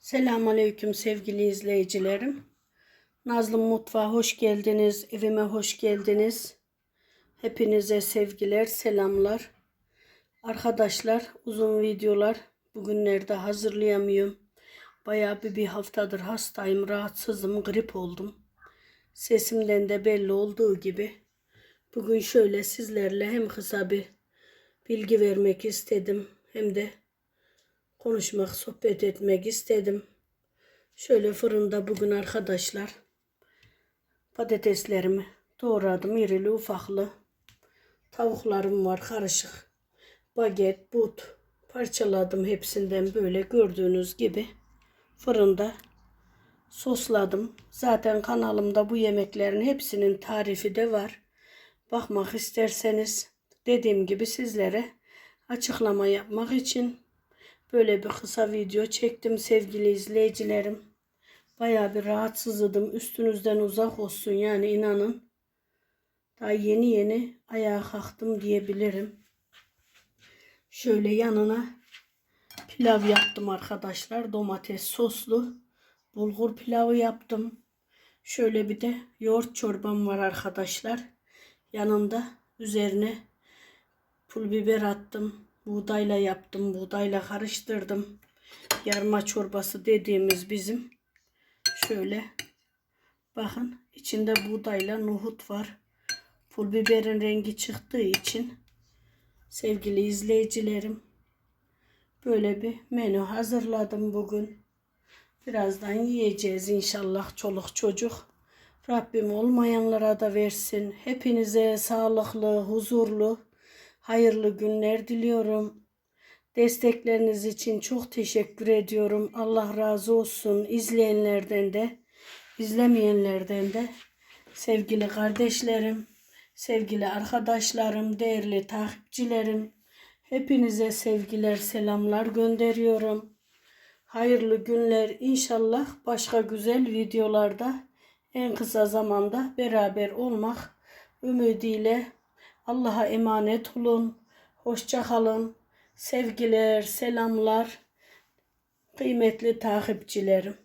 Selamünaleyküm sevgili izleyicilerim. Nazlım Mutfağı hoş geldiniz. Evime hoş geldiniz. Hepinize sevgiler, selamlar. Arkadaşlar uzun videolar bugünlerde hazırlayamıyorum. Bayağı bir, bir haftadır hastayım, rahatsızım, grip oldum. Sesimden de belli olduğu gibi bugün şöyle sizlerle hem kısa bir bilgi vermek istedim hem de konuşmak, sohbet etmek istedim. Şöyle fırında bugün arkadaşlar patateslerimi doğradım irili ufaklı. Tavuklarım var karışık. Baget, but parçaladım hepsinden böyle gördüğünüz gibi fırında sosladım. Zaten kanalımda bu yemeklerin hepsinin tarifi de var. Bakmak isterseniz dediğim gibi sizlere açıklama yapmak için Böyle bir kısa video çektim sevgili izleyicilerim. Bayağı bir rahatsızladım. Üstünüzden uzak olsun yani inanın. Daha yeni yeni ayağa kalktım diyebilirim. Şöyle yanına pilav yaptım arkadaşlar. Domates soslu. Bulgur pilavı yaptım. Şöyle bir de yoğurt çorbam var arkadaşlar. Yanında üzerine pul biber attım. Buğdayla yaptım. Buğdayla karıştırdım. Yarma çorbası dediğimiz bizim. Şöyle bakın içinde buğdayla nohut var. Pul biberin rengi çıktığı için sevgili izleyicilerim böyle bir menü hazırladım bugün. Birazdan yiyeceğiz inşallah çoluk çocuk. Rabbim olmayanlara da versin. Hepinize sağlıklı, huzurlu, hayırlı günler diliyorum. Destekleriniz için çok teşekkür ediyorum. Allah razı olsun izleyenlerden de, izlemeyenlerden de. Sevgili kardeşlerim, sevgili arkadaşlarım, değerli takipçilerim. Hepinize sevgiler, selamlar gönderiyorum. Hayırlı günler inşallah başka güzel videolarda en kısa zamanda beraber olmak ümidiyle Allah'a emanet olun. Hoşça kalın. Sevgiler, selamlar. Kıymetli takipçilerim.